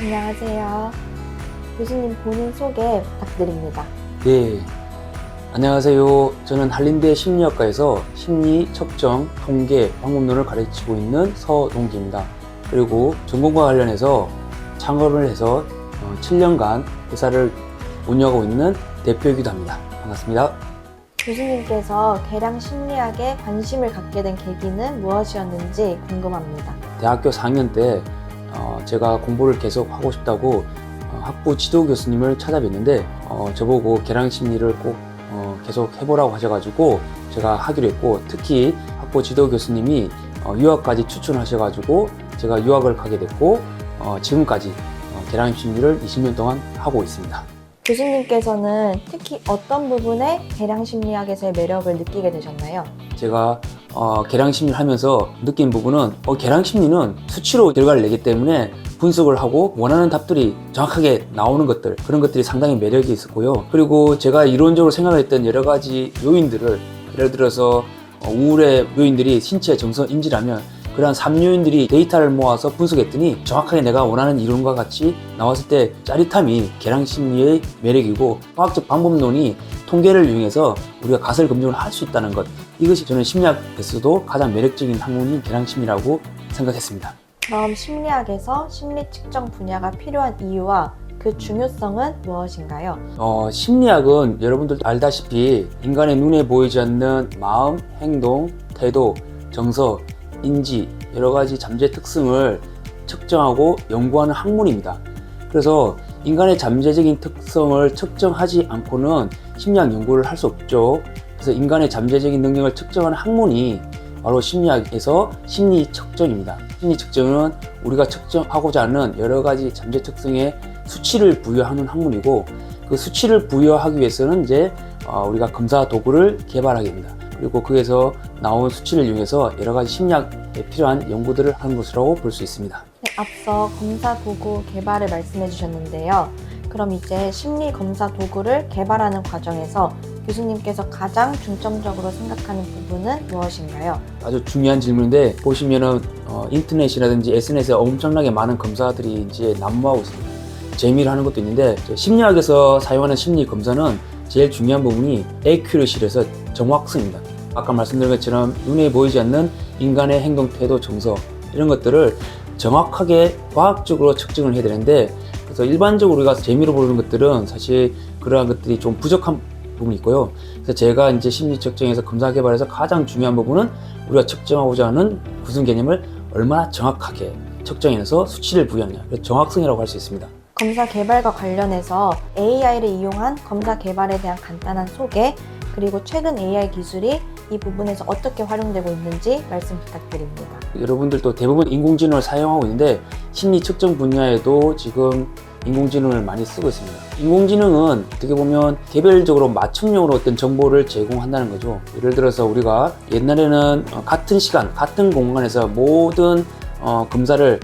안녕하세요. 교수님 본인 소개 부탁드립니다. 네. 안녕하세요. 저는 한림대 심리학과에서 심리, 측정, 통계, 방법론을 가르치고 있는 서동기입니다. 그리고 전공과 관련해서 창업을 해서 어, 7년간 회사를 운영하고 있는 대표이기도 합니다. 반갑습니다. 교수님께서 계량 심리학에 관심을 갖게 된 계기는 무엇이었는지 궁금합니다. 대학교 4학년 때 어, 제가 공부를 계속 하고 싶다고 어, 학부 지도 교수님을 찾아뵀는데 어, 저보고 계량 심리를 꼭 어, 계속 해보라고 하셔가지고 제가 하기로 했고 특히 학부 지도 교수님이 어, 유학까지 추천하셔가지고 제가 유학을 가게 됐고 어, 지금까지 어, 계량 심리를 20년 동안 하고 있습니다. 교수님께서는 특히 어떤 부분에 계량 심리학에서의 매력을 느끼게 되셨나요? 제가 어, 계량 심리를 하면서 느낀 부분은 어, 계량 심리는 수치로 결과를 내기 때문에 분석을 하고 원하는 답들이 정확하게 나오는 것들 그런 것들이 상당히 매력이 있었고요. 그리고 제가 이론적으로 생각했던 여러 가지 요인들을 예를 들어서 어, 우울의 요인들이 신체 정서 인지라면 그러한 3요인들이 데이터를 모아서 분석했더니 정확하게 내가 원하는 이론과 같이 나왔을 때 짜릿함이 계량 심리의 매력이고 과학적 방법론이 통계를 이용해서 우리가 가설 검증을 할 수 있다는 것 이것이 저는 심리학에서도 가장 매력적인 학문인 계량 심리라고 생각했습니다. 그럼 심리학에서 심리 측정 분야가 필요한 이유와 그 중요성은 무엇인가요? 어, 심리학은 여러분들도 알다시피 인간의 눈에 보이지 않는 마음, 행동, 태도, 정서, 인지 여러 가지 잠재 특성을 측정하고 연구하는 학문입니다. 그래서 인간의 잠재적인 특성을 측정하지 않고는 심리학 연구를 할 수 없죠. 그래서 인간의 잠재적인 능력을 측정하는 학문이 바로 심리학에서 심리 측정입니다. 심리 측정은 우리가 측정하고자 하는 여러 가지 잠재 특성에 수치를 부여하는 학문이고 그 수치를 부여하기 위해서는 이제 어, 우리가 검사 도구를 개발하게 됩니다. 그리고 거기에서 나온 수치를 이용해서 여러 가지 심리학에 필요한 연구들을 하는 것이라고 볼수 있습니다. 네, 앞서 검사 도구 개발을 말씀해 주셨는데요. 그럼 이제 심리 검사 도구를 개발하는 과정에서 교수님께서 가장 중점적으로 생각하는 부분은 무엇인가요? 아주 중요한 질문인데 보시면은 어, 인터넷이라든지 SNS에 엄청나게 많은 검사들이 이제 난무하고 있습니다. 재미를 하는 것도 있는데 저 심리학에서 사용하는 심리 검사는 제일 중요한 부분이 accuracy에서 정확성입니다. 아까 말씀드린 것처럼 눈에 보이지 않는 인간의 행동, 태도, 정서 이런 것들을 정확하게 과학적으로 측정을 해야 되는데 그래서 일반적으로 우리가 재미로 보는 것들은 사실 그러한 것들이 좀 부족한 부분이 있고요. 그래서 제가 이제 심리 측정에서 검사 개발에서 가장 중요한 부분은 우리가 측정하고자 하는 구성 개념을 얼마나 정확하게 측정해서 수치를 부여하느냐. 그래서 정확성이라고 할 수 있습니다. 검사 개발과 관련해서 AI를 이용한 검사 개발에 대한 간단한 소개, 그리고 최근 AI 기술이 이 부분에서 어떻게 활용되고 있는지 말씀 부탁드립니다. 여러분들도 대부분 인공지능을 사용하고 있는데 심리 측정 분야에도 지금 인공지능을 많이 쓰고 있습니다. 인공지능은 어떻게 보면 개별적으로 맞춤형으로 어떤 정보를 제공한다는 거죠. 예를 들어서 우리가 옛날에는 어, 같은 시간, 같은 공간에서 모든 어, 검사를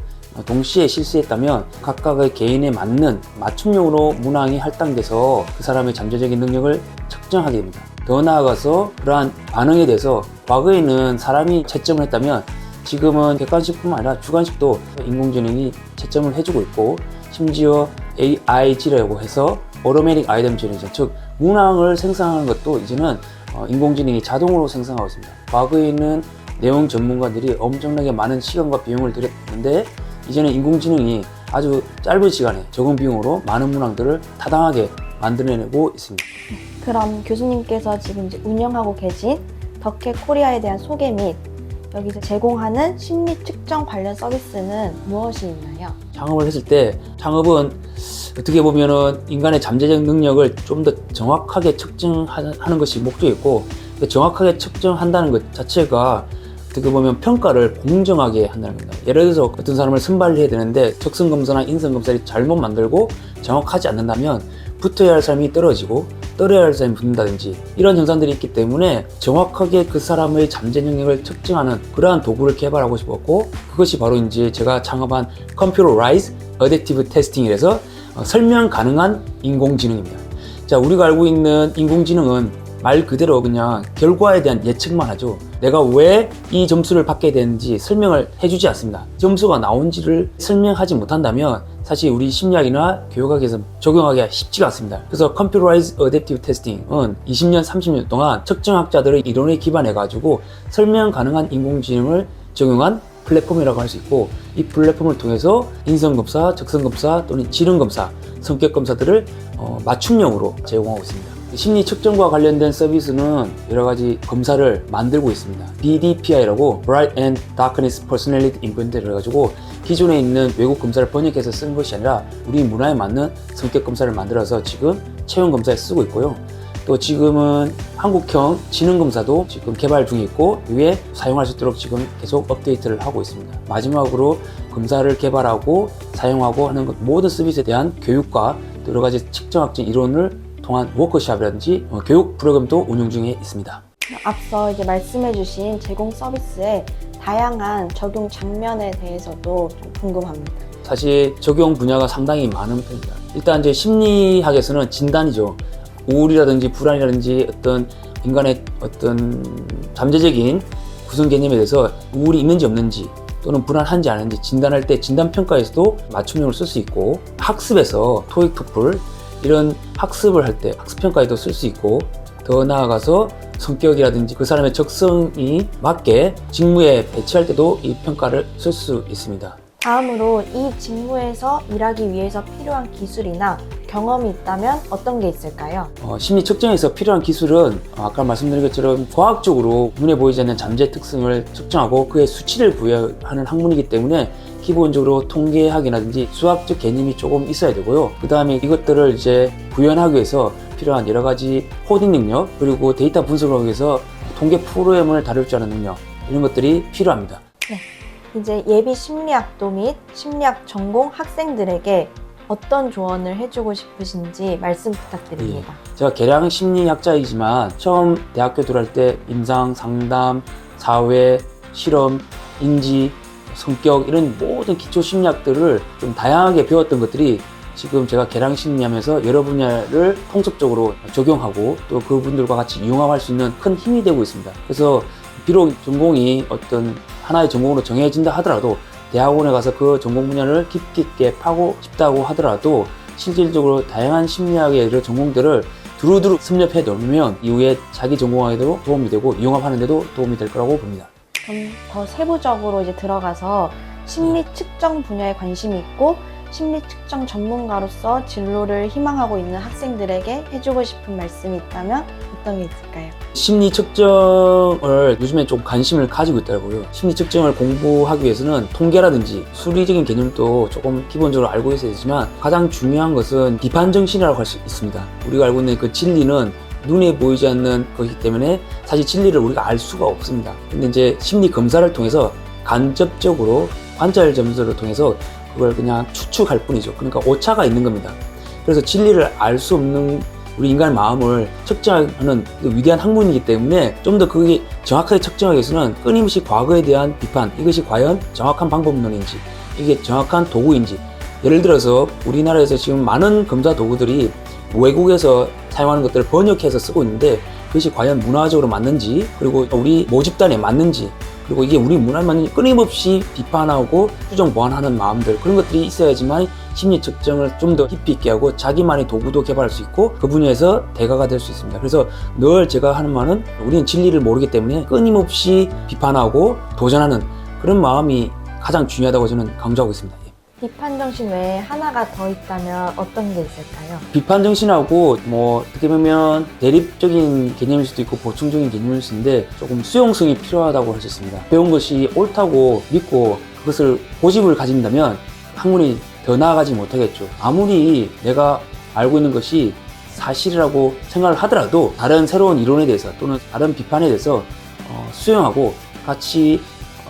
동시에 실시했다면 각각의 개인에 맞는 맞춤형으로 문항이 할당돼서 그 사람의 잠재적인 능력을 측정하게 됩니다. 더 나아가서 그러한 반응에 대해서 과거에는 사람이 채점을 했다면 지금은 객관식뿐만 아니라 주관식도 인공지능이 채점을 해주고 있고 심지어 AIG라고 해서 Automatic Item Generation 즉 문항을 생성하는 것도 이제는 어, 인공지능이 자동으로 생성하고 있습니다. 과거에는 내용 전문가들이 엄청나게 많은 시간과 비용을 들였는데 이제는 인공지능이 아주 짧은 시간에 적은 비용으로 많은 문항들을 타당하게 만들어내고 있습니다. 그럼 교수님께서 지금 이제 운영하고 계신 덕혜 코리아에 대한 소개 및 여기서 제공하는 심리 측정 관련 서비스는 무엇이 있나요? 창업을 했을 때 창업은 어떻게 보면은 인간의 잠재적 능력을 좀 더 정확하게 측정하는 것이 목적이고 그 정확하게 측정한다는 것 자체가 어떻게 보면 평가를 공정하게 한다는 겁니다. 예를 들어서 어떤 사람을 선발을 해야 되는데 적성검사나 인성검사를 잘못 만들고 정확하지 않는다면 붙어야 할 사람이 떨어지고 떨어야 할 사람이 붙는다든지 이런 현상들이 있기 때문에 정확하게 그 사람의 잠재 능력을 측정하는 그러한 도구를 개발하고 싶었고 그것이 바로 이제 제가 창업한 컴퓨터 라이즈 어댑티브 테스팅이라서 어, 설명 가능한 인공지능입니다. 자, 우리가 알고 있는 인공지능은 말 그대로 그냥 결과에 대한 예측만 하죠. 내가 왜 이 점수를 받게 되는지 설명을 해주지 않습니다. 점수가 나온지를 설명하지 못한다면 사실 우리 심리학이나 교육학에서 적용하기가 쉽지가 않습니다. 그래서 Computerized Adaptive Testing은 20년, 30년 동안 측정학자들의 이론에 기반해 가지고 설명 가능한 인공지능을 적용한 플랫폼이라고 할 수 있고 이 플랫폼을 통해서 인성검사, 적성검사 또는 지능검사, 성격검사들을 어, 맞춤형으로 제공하고 있습니다. 심리 측정과 관련된 서비스는 여러 가지 검사를 만들고 있습니다. BDPI라고 Bright and Darkness Personality Inventory 해가지고 기존에 있는 외국 검사를 번역해서 쓴 것이 아니라 우리 문화에 맞는 성격 검사를 만들어서 지금 체형 검사에 쓰고 있고요. 또 지금은 한국형 지능 검사도 지금 개발 중에 있고 이후에 사용할 수 있도록 지금 계속 업데이트를 하고 있습니다. 마지막으로 검사를 개발하고 사용하고 하는 것 모든 서비스에 대한 교육과 또 여러 가지 측정학적 이론을 통한 워크숍이라든지 어, 교육 프로그램도 운영 중에 있습니다. 앞서 이제 말씀해주신 제공 서비스의 다양한 적용 장면에 대해서도 좀 궁금합니다. 사실 적용 분야가 상당히 많은 편입니다. 일단 이제 심리학에서는 진단이죠. 우울이라든지 불안이라든지 어떤 인간의 어떤 잠재적인 구성 개념에 대해서 우울이 있는지 없는지 또는 불안한지 아닌지 진단할 때 진단 평가에서도 맞춤형을 쓸 수 있고 학습에서 토익 토플 이런 학습을 할 때 학습 평가에도 쓸 수 있고 더 나아가서 성격이라든지 그 사람의 적성이 맞게 직무에 배치할 때도 이 평가를 쓸 수 있습니다. 다음으로 이 직무에서 일하기 위해서 필요한 기술이나 경험이 있다면 어떤 게 있을까요? 어, 심리 측정에서 필요한 기술은 어, 아까 말씀드린 것처럼 과학적으로 눈에 보이지 않는 잠재 특성을 측정하고 그의 수치를 부여하는 학문이기 때문에 기본적으로 통계학이라든지 수학적 개념이 조금 있어야 되고요. 그 다음에 이것들을 이제 구현하기 위해서 필요한 여러 가지 코딩 능력 그리고 데이터 분석을 위해서 통계 프로그램을 다룰 줄 아는 능력 이런 것들이 필요합니다. 이제 예비 심리학도 및 심리학 전공 학생들에게 어떤 조언을 해주고 싶으신지 말씀 부탁드립니다. 제가 개량 심리학자이지만 처음 대학교 들어갈 때 임상, 상담, 사회, 실험, 인지, 성격 이런 모든 기초 심리학들을 좀 다양하게 배웠던 것들이 지금 제가 개량 심리하면서 여러 분야를 통속적으로 적용하고 또 그분들과 같이 융합할 수 있는 큰 힘이 되고 있습니다. 그래서 비록 전공이 어떤 하나의 전공으로 정해진다 하더라도 대학원에 가서 그 전공 분야를 깊이 있게 파고 싶다고 하더라도 실질적으로 다양한 심리학의 이런 전공들을 두루두루 섭렵해 놓으면 이후에 자기 전공하기도 도움이 되고 융합하는 데도 도움이 될 거라고 봅니다. 그럼 더 세부적으로 이제 들어가서 심리 측정 분야에 관심이 있고 심리 측정 전문가로서 진로를 희망하고 있는 학생들에게 해주고 싶은 말씀이 있다면 어떤 게 있을까요? 심리 측정을 요즘에 좀 관심을 가지고 있더라고요. 심리 측정을 공부하기 위해서는 통계라든지 수리적인 개념도 조금 기본적으로 알고 있어야 되지만 가장 중요한 것은 비판 정신이라고 할 수 있습니다. 우리가 알고 있는 그 진리는 눈에 보이지 않는 것이기 때문에 사실 진리를 우리가 알 수가 없습니다. 근데 이제 심리 검사를 통해서 간접적으로 관찰 점수를 통해서 그걸 그냥 추측할 뿐이죠. 그러니까 오차가 있는 겁니다. 그래서 진리를 알 수 없는 우리 인간의 마음을 측정하는 그 위대한 학문이기 때문에 좀 더 그게 정확하게 측정하기 위해서는 끊임없이 과거에 대한 비판, 이것이 과연 정확한 방법론인지, 이게 정확한 도구인지. 예를 들어서 우리나라에서 지금 많은 검사 도구들이 외국에서 사용하는 것들을 번역해서 쓰고 있는데 그것이 과연 문화적으로 맞는지, 그리고 우리 모집단에 맞는지, 그리고 이게 우리 맞는지 끊임없이 비판하고 수정 보완하는 마음들, 그런 것들이 있어야지만 심리 측정을 좀 더 깊이 있게 하고 자기만의 도구도 개발할 수 있고 그 분야에서 대가가 될 수 있습니다. 그래서 늘 제가 하는 말은 우리는 진리를 모르기 때문에 끊임없이 비판하고 도전하는 그런 마음이 가장 중요하다고 저는 강조하고 있습니다. 예. 비판 정신 외에 하나가 더 있다면 어떤 게 있을까요? 비판 정신하고 뭐 어떻게 보면 대립적인 개념일 수도 있고 보충적인 개념일 수 있는데 조금 수용성이 필요하다고 할 수 있습니다. 배운 것이 옳다고 믿고 그것을 고집을 가진다면 학문이 더 나아가지 못하겠죠. 아무리 내가 알고 있는 것이 사실이라고 생각을 하더라도 다른 새로운 이론에 대해서 또는 다른 비판에 대해서 어, 수용하고 같이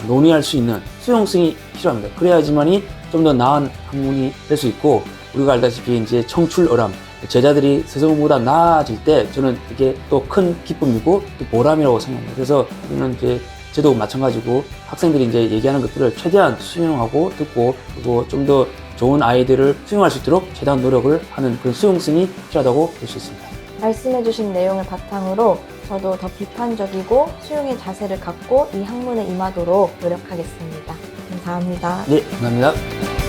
논의할 수 있는 수용성이 필요합니다. 그래야지만이 좀 더 나은 학문이 될 수 있고 우리가 알다시피 이제 청출어람 제자들이 스승보다 나아질 때 저는 이게 또 큰 기쁨이고 또 보람이라고 생각합니다. 그래서 저는 이제 저도 마찬가지고 학생들이 이제 얘기하는 것들을 최대한 수용하고 듣고 그리고 좀 더 좋은 아이들을 수용할 수 있도록 최대한 노력을 하는 그런 수용성이 필요하다고 볼 수 있습니다. 말씀해주신 내용을 바탕으로 저도 더 비판적이고 수용의 자세를 갖고 이 학문에 임하도록 노력하겠습니다. 감사합니다. 네, 감사합니다.